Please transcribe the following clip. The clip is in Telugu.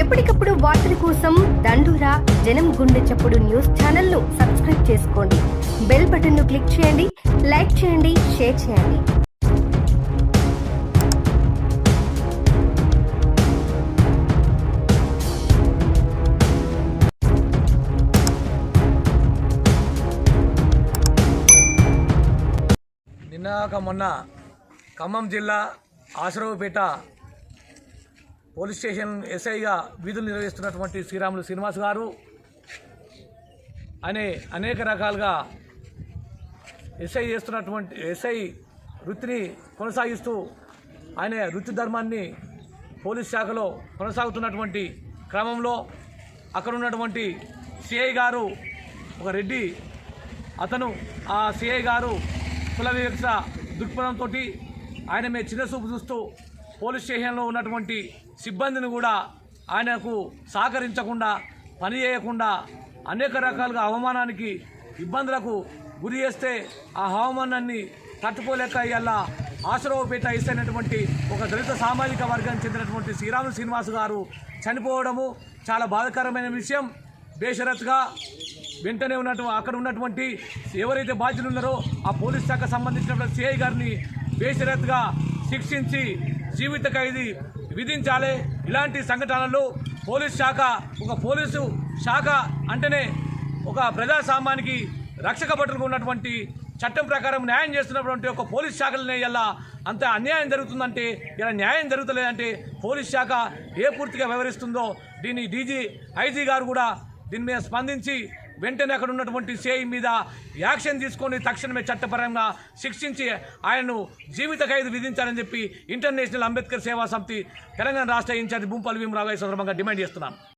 ఎప్పటికప్పుడు వార్తల కోసం దండూరా జనం గుండె చప్పుడు న్యూస్ ఛానల్ను సబ్స్క్రైబ్ చేసుకోండి. బెల్ బటన్ను క్లిక్ చేయండి లైక్ చేయండి షేర్ చేయండి. నిన్నాక మొన్న ఖమ్మం జిల్లా ఆశ్రవపేట పోలీస్ స్టేషన్ ఎస్ఐగా విధులు నిర్వహిస్తున్నటువంటి శ్రీరాములు శ్రీనివాస్ గారు అనే అనేక రకాలుగా ఎస్ఐ చేస్తున్నటువంటి ఎస్ఐ వృత్తిని కొనసాగిస్తూ ఆయన వృత్తి ధర్మాన్ని పోలీస్ శాఖలో కొనసాగుతున్నటువంటి క్రమంలో అక్కడ ఉన్నటువంటి సిఐ గారు ఒక రెడ్డి అతను ఆ సిఐ గారు కుల వివక్ష దృక్పథంతో ఆయన మీద చిన్న చూపు చూస్తూ పోలీస్ స్టేషన్లో ఉన్నటువంటి సిబ్బందిని కూడా ఆయనకు సహకరించకుండా పని చేయకుండా అనేక రకాలుగా అవమానానికి ఇబ్బందులకు గురి చేస్తే ఆ అవమానాన్ని తట్టుకోలేక ఇవాళ ఆశ్రవపేట ఇస్తైనటువంటి ఒక దళిత సామాజిక వర్గానికి చెందినటువంటి శ్రీరాములు శ్రీనివాస్ గారు చనిపోవడము చాలా బాధాకరమైన విషయం. బేషరత్గా వెంటనే ఉన్నట్టు అక్కడ ఉన్నటువంటి ఎవరైతే బాధ్యులు ఉన్నారో ఆ పోలీస్ శాఖ సంబంధించినటువంటి సిఐ గారిని బేషరత్గా శిక్షించి జీవిత ఖైదీ విధించాలి. ఇలాంటి సంఘటనలు పోలీస్ శాఖ ఒక పోలీసు శాఖ అంటేనే ఒక ప్రజాసామానికి రక్షక ఉన్నటువంటి చట్టం ప్రకారం న్యాయం చేస్తున్నటువంటి ఒక పోలీస్ శాఖలనే ఇలా అంత అన్యాయం జరుగుతుందంటే ఇలా న్యాయం జరుగుతలేదంటే పోలీస్ శాఖ ఏ పూర్తిగా వ్యవహరిస్తుందో దీన్ని డీజీ ఐజీ గారు కూడా దీని మీద స్పందించి వెంటనే అక్కడ ఉన్నటువంటి సిఐ మీద యాక్షన్ తీసుకొని తక్షణమే చట్టపరంగా శిక్షించి ఆయనను జీవిత ఖైదు విధించాలని చెప్పి ఇంటర్నేషనల్ అంబేద్కర్ సేవా సమితి తెలంగాణ రాష్ట్ర ఇన్ఛార్జ్ భూంపల్లి భీమరావు గారి సందర్భంగా డిమాండ్ చేస్తున్నాం.